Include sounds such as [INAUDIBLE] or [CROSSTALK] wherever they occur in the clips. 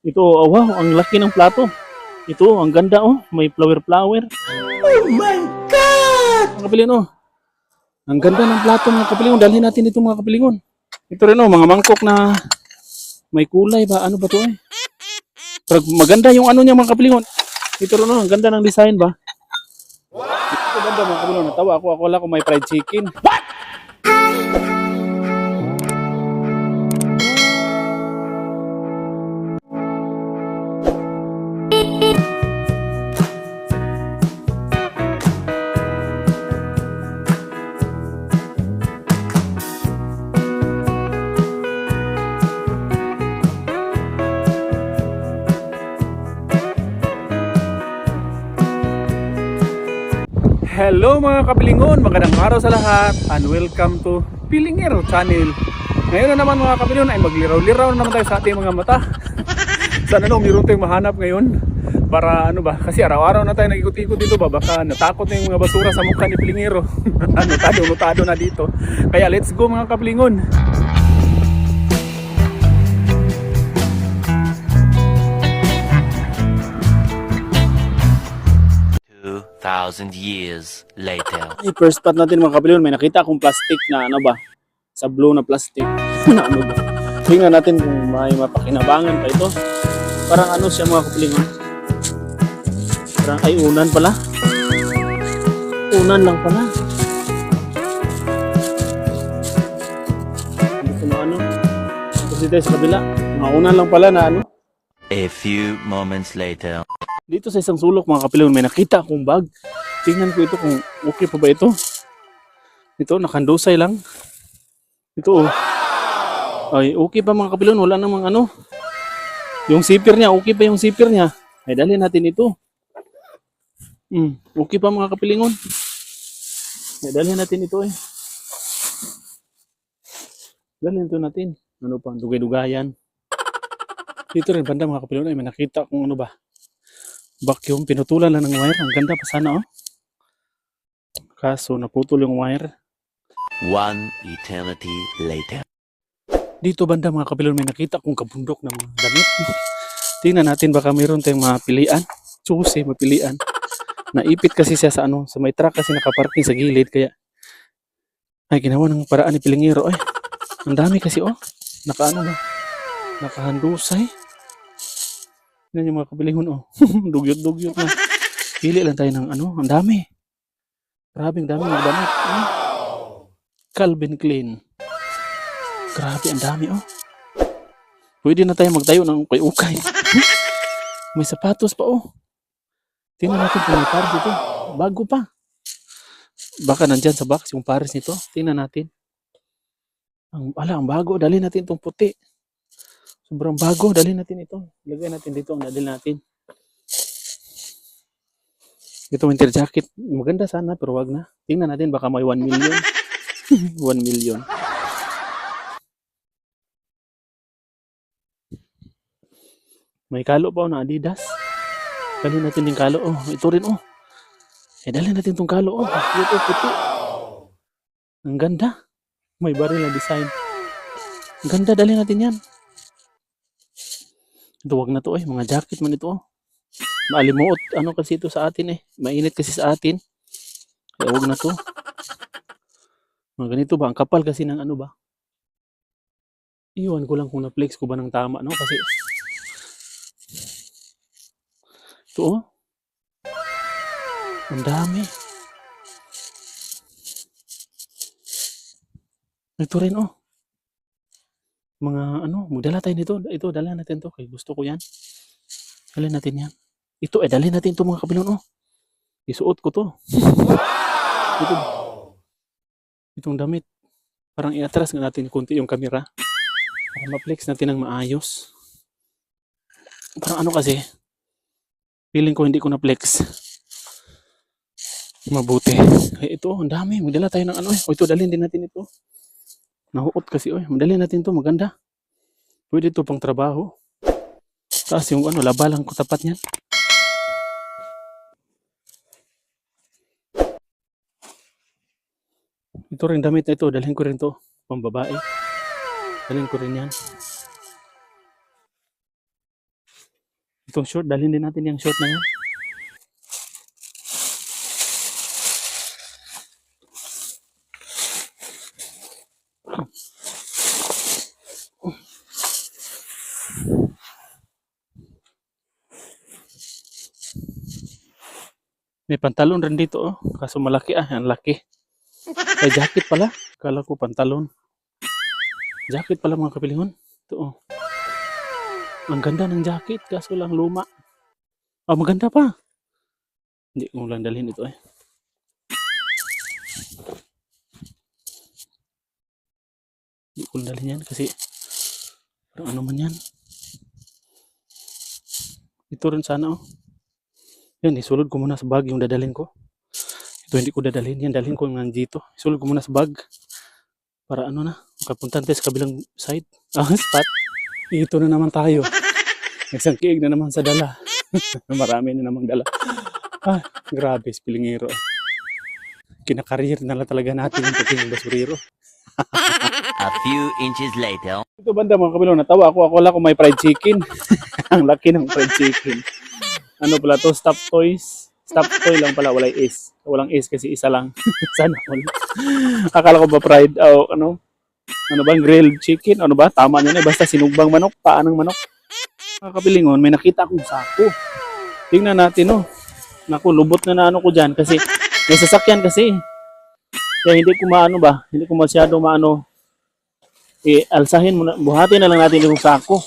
Ito, oh, wow, ang laki ng plato. Ito, ang ganda oh. May flower-flower. Oh my God! Mga kapilingon, oh. Ang ganda ng plato mga kapilingon. Dalhin natin ito mga kapilingon. Ito rin oh, mga mangkok na may kulay ba? Ano ba to eh? Pero maganda yung ano niya mga kapilingon. Ito rin oh, ang ganda ng design ba? Ito ganda mga kapilingon. Natawa ako, ako wala ko may fried chicken. Hello mga kabilingon, magandang araw sa lahat and welcome to Pilingero Channel. Ngayon na naman mga kabilingon ay magliraw-liraw na naman tayo sa ating mga mata. [LAUGHS] Sana no, meron tayong mahanap ngayon Para ano ba, kasi araw-araw na tayo nag-ikot-ikot dito ba? Baka natakot na yung mga basura sa mukha ni Pilingero. [LAUGHS] Notado, notado na dito. Kaya let's go mga kabilingon. 2,000 years later. [LAUGHS] Ay, first part natin mga kapilyon, may nakita akong plastic na ano ba? Sa blue na plastic. [LAUGHS] na ano ba? Tingnan natin kung may mapakinabangan pa ito. Parang ano siya mga kapilyon. Parang ay unan pala. Unan lang pala. Hindi ko ano. Kasi tayo sa kabila. Mga lang pala na ano. A few moments later. Dito sa isang sulok mga kapilingon, may nakita akong bag. Tingnan ko ito kung okay pa ba ito. Ito, nakandusay lang. Ito oh. Ay, okay pa mga kapilingon, wala namang ano. Yung zipper niya, okay pa yung zipper niya. Ay, dali natin ito. Hmm, okay pa mga kapilingon. Ay, dali natin ito eh. Dali ito natin. Ano pa, dugay-dugayan. Dito rin, banda mga kapilingon, ay may nakita kung ano ba vacuum, pinutulan lang ng wire. Ang ganda pa sana, oh. Kaso, naputol yung wire. One eternity later. Dito banda mga kapilon, may nakita kong kabundok ng mga damit. Tingnan natin baka mayroon tayong mapilian. Susi, mapilian. Naipit kasi siya sa ano, sa may truck kasi nakaparking sa gilid. Kaya, ay ginawa ng paraan ni Pilingero. Ay, ang dami kasi, oh. Nakaano ba? Nakahandusay. Yan yung mga kapilingon, oh. [LAUGHS] Dugyot-dugyot na. Pili lang tayo ng ano, ang dami. Grabe, ang dami ng damit. Oh. Calvin Klein. Grabe, ang dami, oh. Pwede na tayo magtayo ng ukay-ukay. [LAUGHS] may sapatos pa, oh. Tingnan natin kung may pares ito. Bago pa. Baka nandyan sa box yung pares nito. Tingnan natin. Ang, ala, ang bago. Dali natin itong puti. Sobrang bago. Dali natin ito. Lagay natin dito ang dali natin. Ito winter jacket. Maganda sana pero wag na. Tingnan natin baka may 1 million. [LAUGHS] 1 million. May kalo pa oh, na Adidas. Dali natin yung kalo. Oh, ito rin oh. Eh, dali natin itong kalo. Oh, ito puti. Ang ganda. May baril na design. Ang ganda, dali natin yan. Ito, wag na to eh. Mga jacket man ito oh. Maalimuot. Ano kasi ito sa atin eh. Mainit kasi sa atin. Kaya wag na to. Mga ganito ba? Ang kapal kasi ng ano ba? Iwan ko lang kung na-flex ko ba ng tama, no? Kasi ito oh. Ang dami. Ito rin oh. Mga ano, magdala tayo nito. Ito, dala natin to. Kay gusto ko yan. Dala natin yan. Ito, eh, dali natin ito mga kabilon oh. Isuot ko to. Ito. Itong damit. Parang i-atras nga natin konti yung camera. Para ma-flex natin ng maayos. Parang ano kasi, feeling ko hindi ko na-flex. Mabuti. Ay, ito, ang dami. Magdala tayo ng ano eh. O ito, dalhin din natin ito. Nahuot kasi, oy. Madali natin to maganda. Pwede to pang trabaho. Tapos yung ano, labalang ko tapat niyan. Ito rin damit na ito, dalhin ko rin to. Pambabae. Dalhin ko rin yan. Itong short, dalhin din natin yung short na yan. May pantalon rin dito, oh. Kaso malaki ah, ang laki. Ay, jacket pala. Kala ko pantalon. Jacket pala mga kapilingon. Ito, oh. Ang ganda ng jacket, kaso lang luma. Ah, maganda pa. Hindi ko lang dalhin ito eh. Hindi ko dalhin yan kasi ano man yan. Ito rin sana oh. Yan, isulod ko muna sa bag yung dadalhin ko. Ito hindi ko dadalhin. Yan, dalhin ko yung nandito. Isulod ko muna sa bag. Para ano na, makapunta tayo sa kabilang side. [LAUGHS] Ah, spot. Ito na naman tayo. [LAUGHS] Nagsangkiig na naman sa dala. [LAUGHS] Marami na namang dala. Ah, grabe, spilingero. Kinakarir na lang talaga natin yung pagiging basurero. A few inches later. Ito banda mga kabilong, natawa ako. Ako lang kung may fried chicken. Ang laki ng fried chicken. Ano pala to? Stop toys. Stop toy lang pala, walay is. Walang is kasi isa lang. [LAUGHS] Sana all. Akala ko ba fried, oh, ano? Ano ba, grilled chicken? Ano ba? Tama niya na, basta sinugbang manok, paa ng manok. Mga kabilingon, may nakita akong sako. Tingnan natin, oh. Naku, lubot na na ano ko dyan kasi may sasakyan kasi. Kaya hindi ko maano ba, hindi ko masyado maano, eh, alsahin muna, buhatin na lang natin yung sako.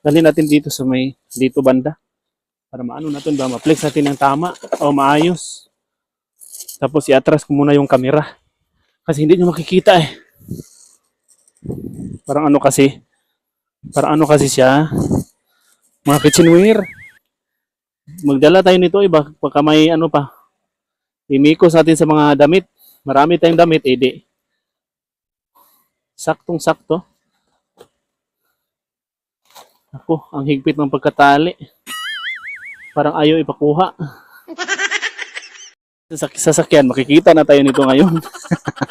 Dali natin dito sa may, dito banda. Para maano natin ba, ma-flex natin ng tama o maayos. Tapos i-atras ko muna yung camera. Kasi hindi nyo makikita eh. Parang ano kasi, parang ano kasi siya, mga kitchenware. Magdala tayo nito eh, bak- baka may ano pa, imikos natin sa mga damit. Marami tayong damit, eh di. Saktong sakto. Ako, ang higpit ng pagkatali. Parang ayaw ipakuha. Sasak sasakyan, makikita na tayo nito ngayon.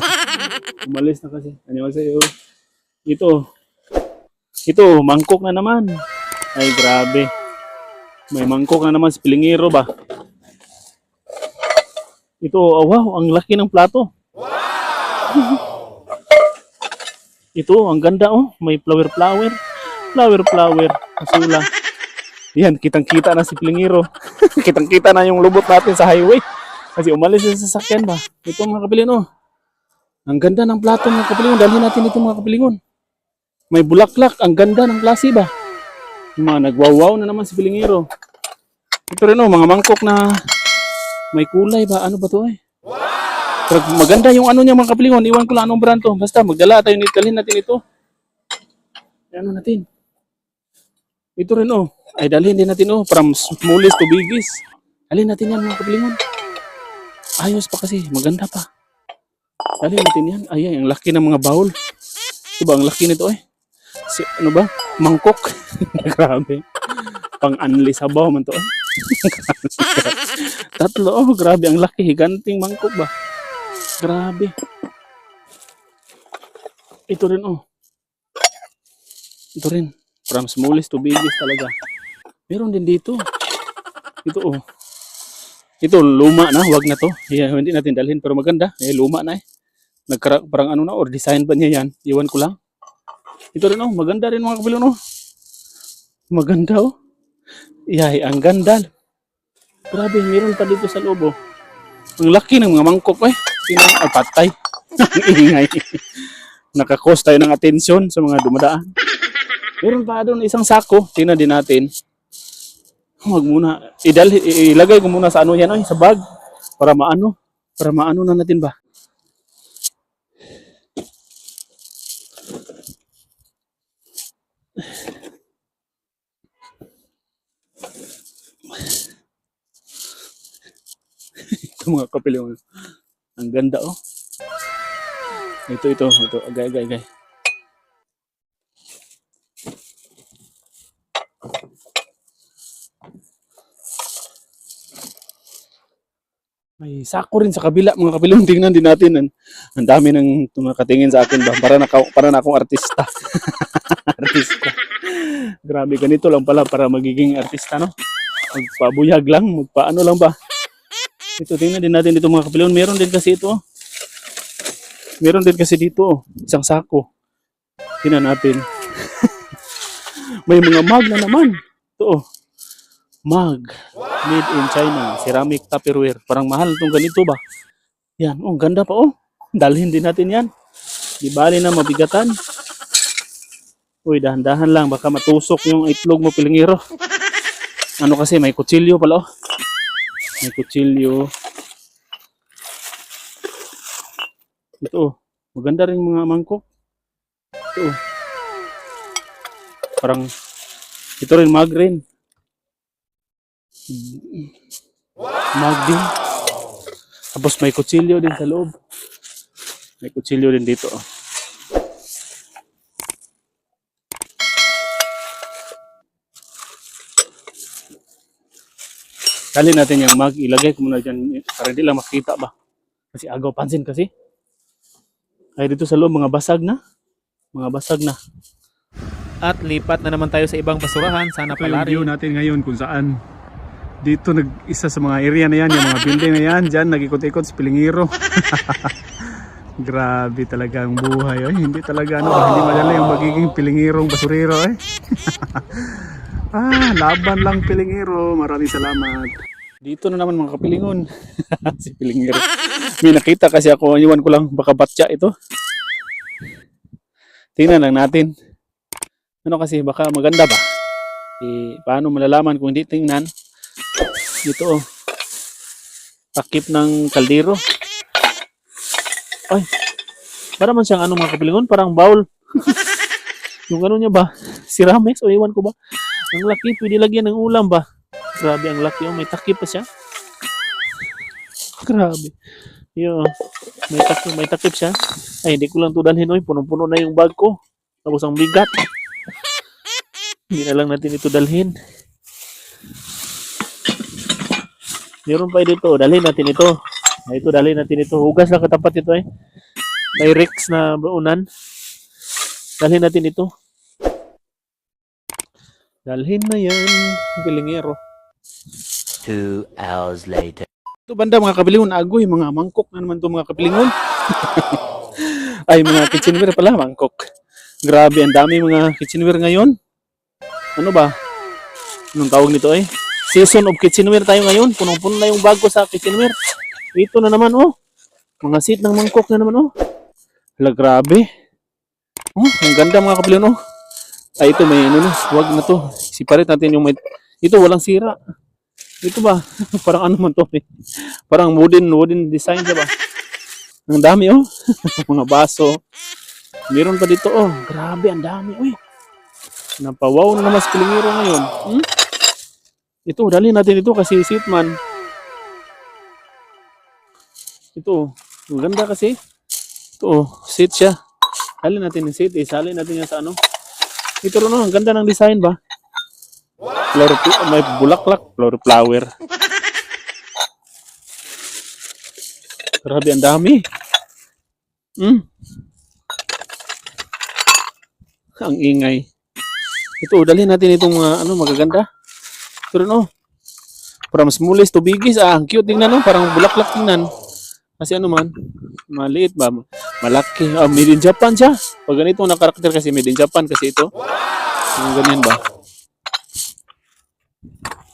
[LAUGHS] Umalis na kasi. Ano sa'yo? Ito. Ito, mangkok na naman. Ay, grabe. May mangkok na naman si Pilingero ba? Ito, oh, wow, ang laki ng plato. [LAUGHS] Ito, ang ganda oh. May flower flower. Flower flower. Asula. Yan, kitang-kita na si Pilingiro. kitang-kita na yung lubot natin sa highway. Kasi umalis yung sasakyan ba. Ito mga kapilingon oh. Ang ganda ng plato mga kapilingon. Dalhin natin ito mga kapilingon. May bulaklak. Ang ganda ng klase ba. Yung mga nagwawaw na naman si Pilingiro. Ito rin oh, mga mangkok na may kulay ba? Ano ba to eh? Pero maganda yung ano niya mga kapilingon. Iwan ko lang anong brand to. Basta magdala tayo. Dalhin natin ito. Ano natin? Ito rin oh. Ay dalhin din natin oh. From smallest to biggest. Dalhin natin yan mga kapilingon. Ayos pa kasi. Maganda pa. Dalhin natin yan. Ay, ay, ang laki ng mga bowl. Ito ba? Ang laki nito eh. Si, ano ba? Mangkok. [LAUGHS] grabe. Pang-anli sabaw man to eh. [LAUGHS] Tatlo oh. Grabe. Ang laki. Higanting mangkok ba? Grabe. Ito rin oh. Ito rin. From smallest to biggest talaga. Meron din dito. Ito oh. Ito luma na, wag na to. Yeah, hindi natin dalhin pero maganda. Eh luma na eh. Nagkara parang ano na or design ba niya yan? Iwan ko lang. Ito rin oh, maganda rin mga kapilon oh. Maganda oh. Yay, ang ganda. Grabe, meron pa dito sa loob oh. Ang laki ng mga mangkok eh. Sino ay patay. [LAUGHS] Ingay. Nakakos tayo ng atensyon sa mga dumadaan. Meron pa doon isang sako. Tingnan din natin. Huwag muna. Idal, ilagay ko muna sa ano yan, oy, sa bag. Para maano. Para maano na natin ba. [LAUGHS] ito mga kapilyo. Ang ganda oh. Ito, ito, ito. Agay, agay, agay. May sako rin sa kabila, mga kabilong tingnan din natin. Ang, ang dami nang tumakatingin sa akin ba? Para na, para na akong artista. [LAUGHS] artista. Grabe, ganito lang pala para magiging artista, no? magpabuyag lang, magpaano lang ba. Ito, tingnan din natin dito mga kapilon. Meron din kasi ito. oh. Meron din kasi dito, oh. isang sako. Tingnan natin. [LAUGHS] May mga mug na naman. Ito, oh. Mug. Made in China. Ceramic Tupperware. Parang mahal itong ganito ba? Yan, oh, ganda pa, oh. Dalhin din natin yan. Di bali na mabigatan. Uy, dahan-dahan lang. Baka matusok yung itlog mo, pilingiro. Ano kasi, may kutsilyo pala, oh. May kutsilyo. Ito, oh. Maganda rin mga mangkok. Ito, oh. Parang, ito rin mag rin. Mag din. Tapos may kutsilyo din sa loob. May kutsilyo din dito. Oh. Dali natin yung mag, ilagay ko muna dyan para hindi lang makita ba. Kasi agaw pansin kasi. Ay dito sa loob, mga basag na. Mga basag na. At lipat na naman tayo sa ibang basurahan. Sana Ito yung pala view rin. natin ngayon kung saan dito nag isa sa mga area na yan, yung mga building na yan, dyan nag-ikot-ikot sa Pilingiro. [LAUGHS] Grabe talaga ang buhay. Ay, hindi talaga ano, hindi madali yung magiging pilingirong basurero eh. [LAUGHS] ah, laban lang pilingiro. Maraming salamat. Dito na naman mga kapilingon. [LAUGHS] si pilingiro. May nakita kasi ako, iwan ko lang baka batya ito. Tingnan lang natin. Ano kasi baka maganda ba? Eh, paano malalaman kung hindi tingnan? Ito oh. Takip ng kaldero. Ay. Para man siyang ano mga kapilingon, parang bowl. [LAUGHS] yung ano niya ba? Sirames o iwan ko ba? Ang laki, pwede lagyan ng ulam ba? Grabe ang laki oh, may takip pa siya. Grabe. Yo, may takip, may takip siya. Ay, hindi ko lang to dalhin oy, punong-puno na yung bag ko. Tapos ang bigat. Hindi na lang natin ito dalhin. Meron pa dito. Dalhin natin ito. Ah, Ito, dalhin natin ito. Hugas lang katapat ito eh. May Rex na baunan. Dalhin natin ito. Dalhin na yan. Bilingero. Two hours later. Ito banda mga kabilingon. Agoy, mga mangkok na naman to mga kabilingon. [LAUGHS] Ay, mga kitchenware pala, mangkok. Grabe, ang dami mga kitchenware ngayon. Ano ba? Anong tawag nito eh? Season of kitchenware tayo ngayon. Punong-puno na yung bago sa kitchenware. Ito na naman, oh. Mga seat ng mangkok na naman, oh. Hala, grabe. Oh, ang ganda mga kapilin, oh. Ay, ito may ano na. Huwag na to. Siparit natin yung may... Ito, walang sira. Ito ba? [LAUGHS] Parang ano man to, eh. Parang wooden, wooden design, diba? Ang dami, oh. [LAUGHS] mga baso. Meron pa dito, oh. Grabe, ang dami, uy. Napawaw na mas pilingiro ngayon. Hmm? Ito, dali natin ito kasi seat man. Ito, ang ganda kasi. Ito, oh, seat siya. Dali natin yung seat, eh. Sali natin yan sa ano. Ito rin, oh, ang ganda ng design ba? Flower, may bulaklak, flower flower. Grabe, ang dami. Hmm. Ang ingay. Ito, dalhin natin itong mga ano, magaganda. Rin, oh. From smallest to biggest. Ah, ang cute tingnan, oh. Parang bulaklak tingnan. Kasi ano man, maliit ba? Malaki. Ah, made in Japan siya. Pag ganito na karakter kasi made in Japan kasi ito. Yung ganyan ba?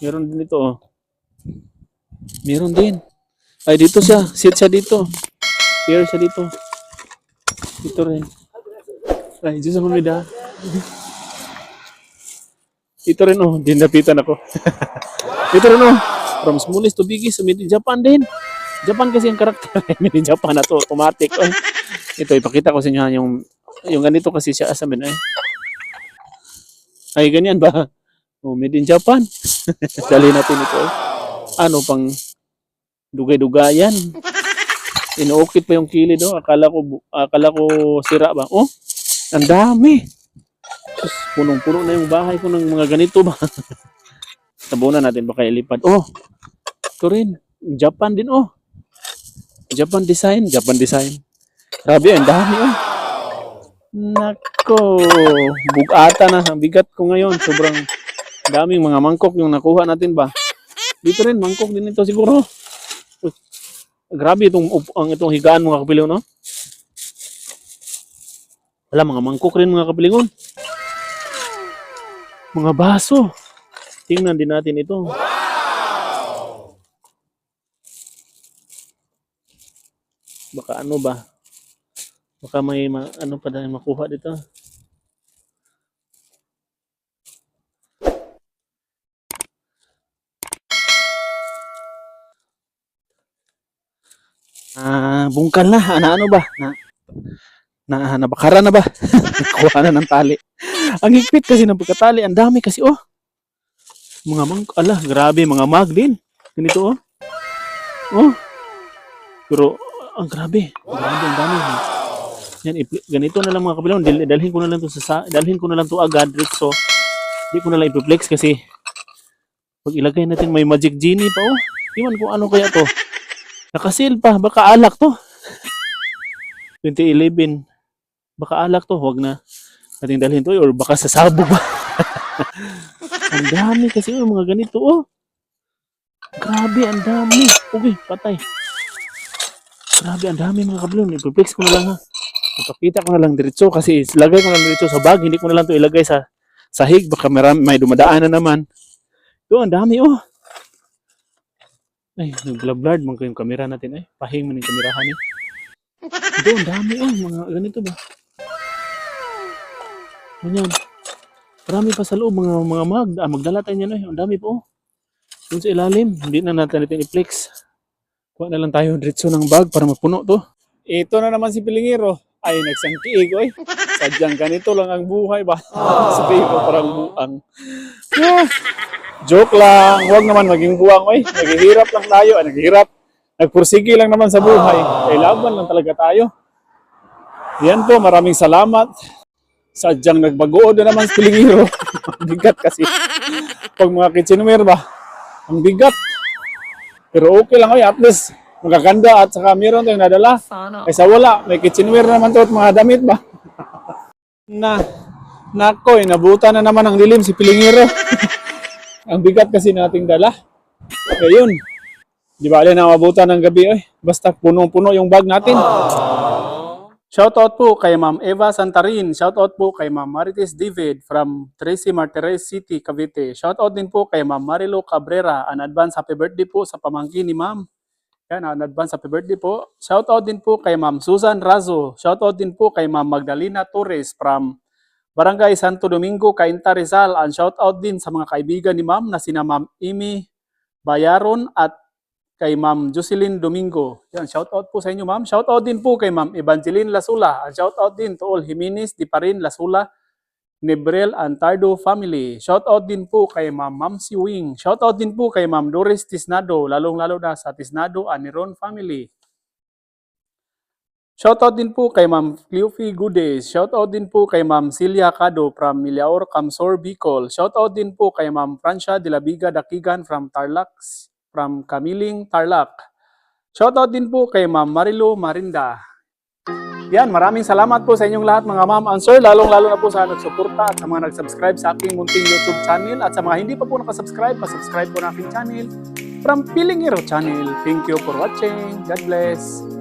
Meron din ito, oh. Meron din. Ay, dito siya. Sit siya dito. Pair siya dito. Ito rin. Ay, Diyos ang mamida. Ito rin, oh. Dinapitan ako. [LAUGHS] Ito rin, oh. From smallest to biggest, made in Japan din. Japan kasi ang karakter. [LAUGHS] made in Japan na to. Automatic. Oh. Ito, ipakita ko sa inyo yung yung ganito kasi siya asamin eh. Ay, ganyan ba? Oh, made in Japan. [LAUGHS] Dali natin ito. oh. Ano pang dugay-dugayan. Inuukit pa yung kilid, oh. Akala ko, akala ko sira ba? Oh, ang dami. Diyos, punong-puno na yung bahay ko ng mga ganito ba? [LAUGHS] Tabunan natin baka ilipad. Oh, ito rin. Japan din, oh. Japan design, Japan design. Grabe, ang dami, oh. Nako, bugata na. Ang bigat ko ngayon. Sobrang daming mga mangkok yung nakuha natin ba. Dito rin, mangkok din ito siguro. Grabe itong, ang itong higaan mga kapiling, no? Wala, mga mangkok rin mga kapilingon. Mga baso. Tingnan din natin ito. Baka ano ba? Baka may ma- ano pa dahil makuha dito. Ah, bungkal na. Ano, ano ba? Na, na, nabakara na ba? Nakuha [LAUGHS] na ng tali. Ang higpit kasi ng pagkatali. Ang dami kasi, oh. Mga mang, ala, grabe, mga mag din. Ganito, oh. Oh. Pero, ang grabe. Grabe, ang dami. Yan, ipli- ganito na lang mga kabilang. Dal- dalhin ko na lang to sa, dalhin ko na lang to agad, Ritso. Hindi ko na lang ipiplex kasi pag ilagay natin may magic genie pa, oh. Iwan ko ano kaya to. Nakasil pa, baka alak to. [LAUGHS] 2011. Baka alak to, huwag na natin dalhin to or baka sasabog ba. [LAUGHS] ang dami kasi oh, mga ganito oh. Grabe, ang dami. Okay, patay. Grabe, ang dami mga kablon. Ipiplex ko na lang ha. Ipakita ko na lang diretso kasi ilagay ko na lang diretso sa bag. Hindi ko na lang to ilagay sa sahig. Baka marami, may dumadaan na naman. Ito, ang dami oh. Ay, nag-blurred man ko yung camera natin. Ay, pahing man yung kamerahan eh. Ito, ang dami oh. Mga ganito ba? Ganyan. Marami pa sa loob, mga, mga mag. Ah, magdala tayo niyan eh. Ang dami po oh. Doon sa ilalim. Hindi na natin natin i-flex. Kuha na lang tayo diretso ng bag para mapuno to. Ito na naman si Pilingiro. Ay, nagsangkiig, oy. Sadyang ganito lang ang buhay ba? Sabi ko parang buang. Ah, joke lang. Huwag naman maging buang, oy. Naghihirap lang tayo. Ay, naghihirap. Nagpursige lang naman sa buhay. Ay, laban lang talaga tayo. Yan po, maraming salamat. Sadyang nagbagood na naman si Pilingiro. [LAUGHS] Bigat kasi. Pag mga kitchenware ba, ang bigat. Pero okay lang, oy. At least, magaganda at saka meron tayong nadala. Kaysa wala, may kitchenware naman to at mga damit ba? [LAUGHS] na, nako, nabuta na naman ang dilim si Pilingiro. [LAUGHS] ang bigat kasi nating dala. Ngayon, di ba alin na mabuta ng gabi eh. Basta punong-puno yung bag natin. Shoutout po kay Ma'am Eva Santarin. Shoutout po kay Ma'am Marites David from Tracy Martires City, Cavite. Shoutout din po kay Ma'am Marilo Cabrera. An advance happy birthday po sa pamangkin ni Ma'am. Yan, an advance happy birthday po. Shoutout din po kay Ma'am Susan Razo. Shoutout din po kay Ma'am Magdalena Torres from Barangay Santo Domingo, Cainta Rizal. And shoutout din sa mga kaibigan ni Ma'am na sina Ma'am Amy Bayaron at kay Ma'am Jocelyn Domingo. Yan, shoutout po sa inyo Ma'am. Shoutout din po kay Ma'am Evangeline Lasula. And shoutout din to all Jimenez, Diparin, Lasula, Nebrel Antardo family. Shoutout din po kay Ma'am Mamsi Wing. Shoutout din po kay Ma'am Doris Tisnado, lalong-lalo na sa Tisnado Aniron family. Shoutout din po kay Ma'am Cleofy Gudes. Shoutout din po kay Ma'am Celia Cado from Miliaor, Camsor, Bicol. Shoutout din po kay Ma'am Francia de la Viga Dakigan from Tarlac, from Kamiling, Tarlac. Shoutout din po kay Ma'am Marilo Marinda. Yan, maraming salamat po sa inyong lahat mga ma'am and sir, lalong-lalo na po sa nagsuporta at sa mga nag-subscribe sa aking munting YouTube channel at sa mga hindi pa po nakasubscribe, pa-subscribe po na aking channel from Piling Hero Channel. Thank you for watching. God bless.